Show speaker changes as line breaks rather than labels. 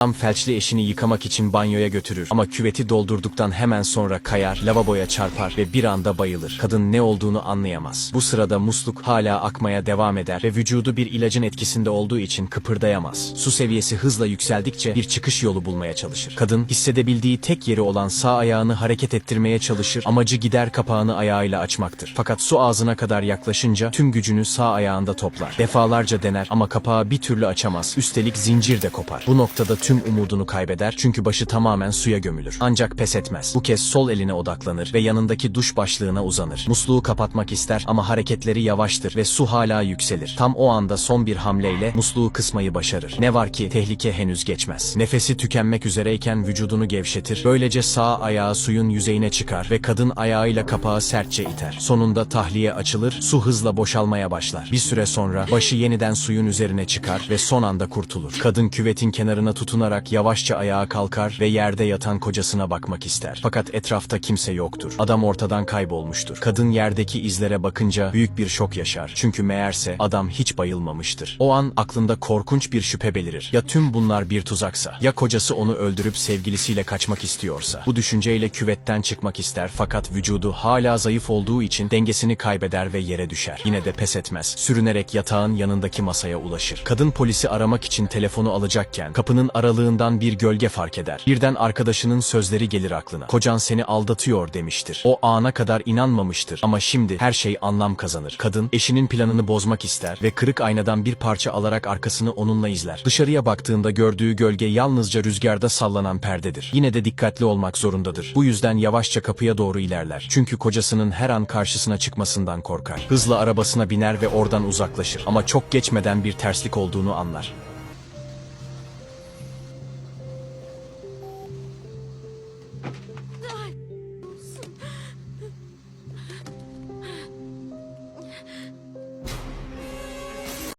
Adam felçli eşini yıkamak için banyoya götürür ama küveti doldurduktan hemen sonra kayar, lavaboya çarpar ve bir anda bayılır. Kadın ne olduğunu anlayamaz. Bu sırada musluk hala akmaya devam eder ve vücudu bir ilacın etkisinde olduğu için kıpırdayamaz. Su seviyesi hızla yükseldikçe bir çıkış yolu bulmaya çalışır. Kadın hissedebildiği tek yeri olan sağ ayağını hareket ettirmeye çalışır. Amacı gider kapağını ayağıyla açmaktır. Fakat su ağzına kadar yaklaşınca tüm gücünü sağ ayağında toplar. Defalarca dener ama kapağı bir türlü açamaz. Üstelik zincir de kopar. Bu noktada tüm umudunu kaybeder çünkü başı tamamen suya gömülür. Ancak pes etmez. Bu kez sol eline odaklanır ve yanındaki duş başlığına uzanır. Musluğu kapatmak ister ama hareketleri yavaştır ve su hala yükselir. Tam o anda son bir hamleyle musluğu kısmayı başarır. Ne var ki tehlike henüz geçmez. Nefesi tükenmek üzereyken vücudunu gevşetir. Böylece sağ ayağı suyun yüzeyine çıkar ve kadın ayağıyla kapağı sertçe iter. Sonunda tahliye açılır, su hızla boşalmaya başlar. Bir süre sonra başı yeniden suyun üzerine çıkar ve son anda kurtulur. Kadın küvetin kenarına tutunarak yavaşça ayağa kalkar ve yerde yatan kocasına bakmak ister. Fakat etrafta kimse yoktur. Adam ortadan kaybolmuştur. Kadın yerdeki izlere bakınca büyük bir şok yaşar. Çünkü meğerse adam hiç bayılmamıştır. O an aklında korkunç bir şüphe belirir. Ya tüm bunlar bir tuzaksa? Ya kocası onu öldürüp sevgilisiyle kaçmak istiyorsa? Bu düşünceyle küvetten çıkmak ister fakat vücudu hala zayıf olduğu için dengesini kaybeder ve yere düşer. Yine de pes etmez. Sürünerek yatağın yanındaki masaya ulaşır. Kadın polisi aramak için telefonu alacakken kapının aralığından bir gölge fark eder. Birden arkadaşının sözleri gelir aklına. Kocan seni aldatıyor demiştir. O ana kadar inanmamıştır ama şimdi her şey anlam kazanır. Kadın eşinin planını bozmak ister ve kırık aynadan bir parça alarak arkasını onunla izler. Dışarıya baktığında gördüğü gölge yalnızca rüzgarda sallanan perdedir. Yine de dikkatli olmak zorundadır. Bu yüzden yavaşça kapıya doğru ilerler. Çünkü kocasının her an karşısına çıkmasından korkar. Hızla arabasına biner ve oradan uzaklaşır. Ama çok geçmeden bir terslik olduğunu anlar.